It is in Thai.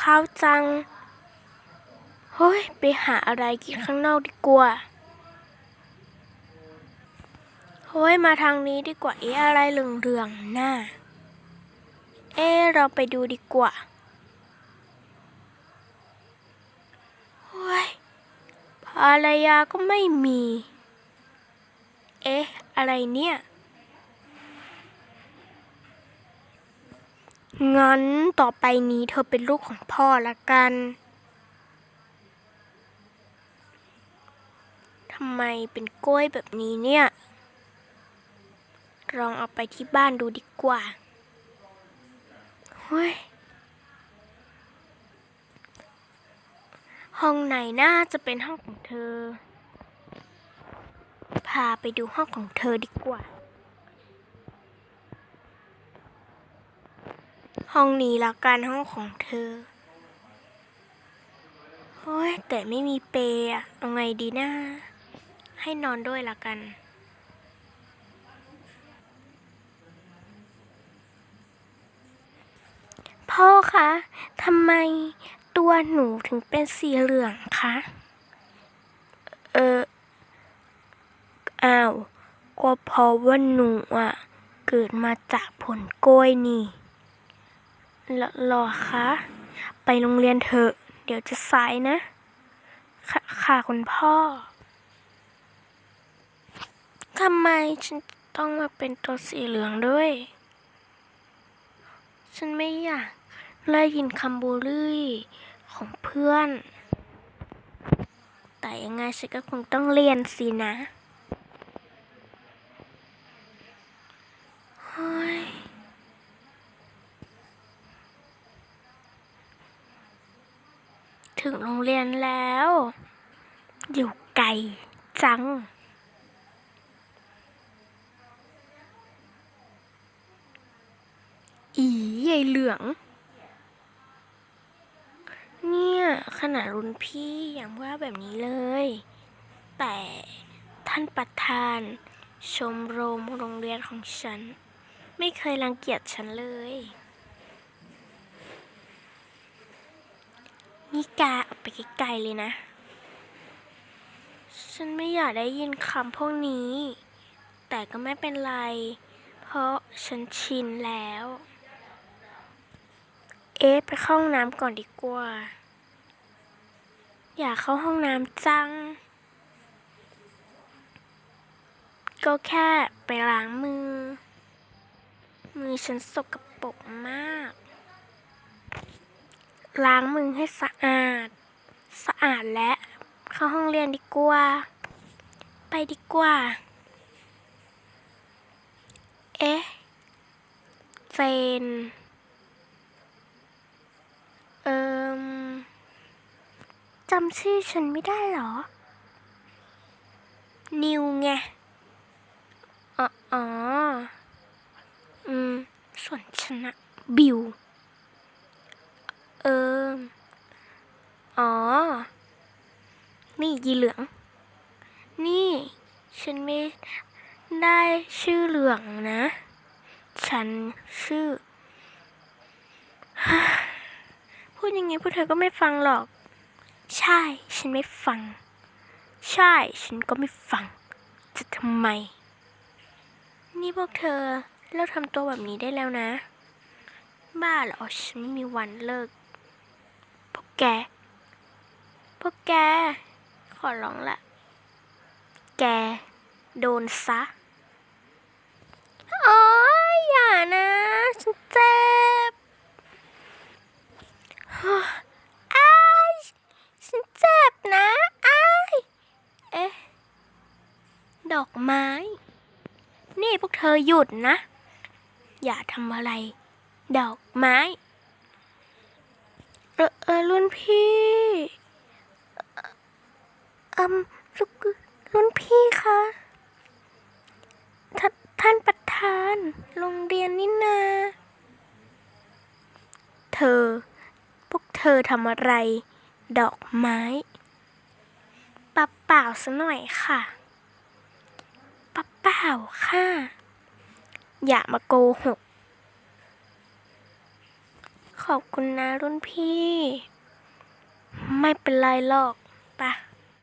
ข้าวจัง เฮ้ย ไปหาอะไรกินข้างนอกดีกว่า เฮ้ย มาทางนี้ดีกว่า เอ๊ะอะไรเหลืองๆหน่ะเอ๊ะเราไปดูดีกว่า เฮ้ยภรรยาก็ไม่มี เอ๊ะ อะไรเนี่ย งั้นต่อไปนี้เธอเป็นลูกของพ่อละกัน ทำไมเป็นกล้วยแบบนี้เนี่ย ลองเอาไปที่บ้านดูดีกว่า เฮ้ย ห้องไหนน่าจะเป็นห้องของเธอ พาไปดูห้องของเธอดีกว่า ห้องนี้ละกันห้องของเธอโอ้ยแต่ไม่มีเปย์อะเอาไงดีนะ ให้นอนด้วยละกันพ่อคะทำไมตัวหนูถึงเป็นสีเหลืองคะ เออ อ้าว ก็เพราะว่าหนูอะ เกิดมาจากผลกล้วยนี่ หรอหรอคะไปโรงเรียนเถอะ เดี๋ยวจะสายนะค่ะค่ะคุณพ่อทำไมฉันต้องมาเป็นตัวสีเหลืองด้วย ฉันไม่อยากได้ยินคำบูลลี่ของเพื่อน แต่ยังไงฉันก็คงต้องเรียนสินะ เฮ้ย ถึงโรงเรียนแล้ว อยู่ไกลจัง อีใหญ่เหลือง เนี่ย ขนาดรุ่นพี่ยังว่าแบบนี้เลย แต่ท่านประธาน ชมรมโรงเรียนของฉัน ไม่เคยรังเกียจฉันเลย นี่กาออกไปไกลๆเลยนะ ฉันไม่อยากได้ยินคำพวกนี้ แต่ก็ไม่เป็นไร เพราะฉันชินแล้ว เอ๊ะไปเข้าห้องน้ำก่อนดีกว่า อยากเข้าห้องน้ำจัง ก็แค่ไปล้างมือ มือฉันสกปรกมาก ล้างมือให้สะอาด สะอาดและเข้าห้องเรียนดีกว่า ไปดีกว่า เอ๊ะ เจน เอิมจำชื่อฉันไม่ได้เหรอ นิวไง อ๋ออ๋ออืม ส่วนฉันอะบิว เอิมอ๋อ นี่ยีเหลือง นี่ ฉันไม่ได้ชื่อเหลืองนะ ฉันชื่อ พูดยังไงพวกเธอก็ไม่ฟังหรอก ใช่ ฉันไม่ฟัง ใช่ ฉันก็ไม่ฟัง จะทำไม นี่พวกเธอเลิกทำตัวแบบนี้ได้แล้วนะ บ้าเหรอ ฉันไม่มีวันเลิกพวก แก พวกแก ขอร้องละ แก โดนซะ โอ๊ยอย่านะ ฉันเจ็บอ้ายฉันเจ็บนะอ้ายเอ๊ะ ดอกไม้ นี่พวกเธอหยุดนะ อย่าทำอะไร ดอกไม้ เออเออรุ่นพี่อืมรุ่นรุ่นพี่คะทท่านประธาน โรงเรียนนี่นา เธอ พวกเธอทำอะไร ดอกไม้ปะเปล่าสัหน่อยค่ะปะเปล่าค่ะ อย่ามาโกหก ขอบคุณนะรุ่นพี่ ไม่เป็นไรหรอกปะ